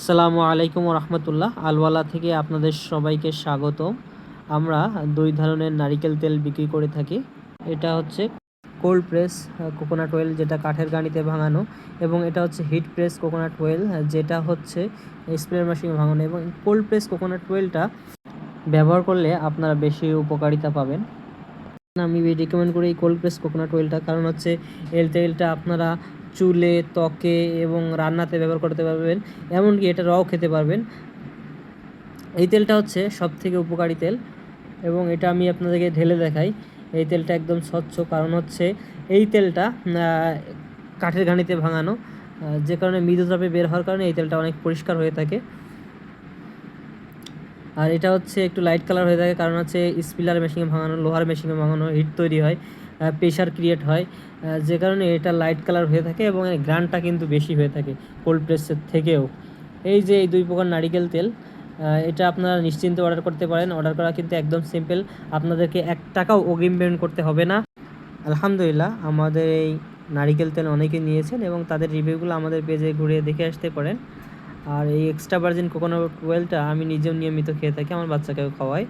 আসসালামু আলাইকুম রহমতুল্লাহ আলওয়ালা থেকে আপনাদের সবাইকে স্বাগত আমরা দুই ধরনের নারিকেল তেল বিক্রি করে থাকি। এটা হচ্ছে কোল্ড প্রেস কোকোনাট অয়েল যেটা কাঠের গাড়িতে ভাঙানো এবং এটা হচ্ছে হিট প্রেস কোকোনাট অয়েল যেটা হচ্ছে স্প্রে মেশিনে ভাঙানো এবং কোল্ড প্রেস কোকোনাট অয়েলটা ব্যবহার করলে আপনারা বেশি উপকারিতা পাবেন। আমি রিকমেন্ড করি এই কোল্ড প্রেস কোকোনাট অয়েলটা কারণ হচ্ছে এই তেলটা আপনারা চুলে, ত্বকে এবং রান্নাতে ব্যবহার করতে পারবেন, এমনকি এটা রও খেতে পারবেন। এই তেলটা হচ্ছে সব থেকে উপকারী তেল এবং এটা আমি আপনাদেরকে ঢেলে দেখাই। এই তেলটা একদম স্বচ্ছ, কারণ হচ্ছে এই তেলটা কাঠের ঘানিতে ভাঙানো যে কারণে মৃদুতাপে বের হওয়ার কারণে এই তেলটা অনেক পরিষ্কার হয়ে থাকে। আর এটা হচ্ছে একটু লাইট কালার হয়ে থাকে, কারণ হচ্ছে স্পিলার মেশিনে ভাঙানো, লোহার মেশিনে ভাঙানো হিট তৈরি হয় প্রেশার ক্রিয়েট হয় যে কারণে এটা লাইট কালার হয়ে থাকে এবং এর গ্রানটা কিন্তু বেশি হয়ে থাকে কোল্ড প্রেসের থেকেও। এই যে এই দুই প্রকার নারিকেল তেল এটা আপনারা নিশ্চিন্তে অর্ডার করতে পারেন। অর্ডার করা কিন্তু একদম সিম্পল আপনাদেরকে এক টাকাও অগ্রিম পেমেন্ট করতে হবে না। আলহামদুলিল্লাহ, আমাদের এই নারিকেল তেল অনেকে নিয়েছেন এবং তাদের রিভিউগুলো আমাদের পেজে ঘুরে দেখে আসতে পারেন। আর এই এক্সট্রা ভার্জিন কোকোনাট অয়েলটা আমি নিজেও নিয়মিত খেয়ে থাকি আমার বাচ্চাকেও খাওয়াই।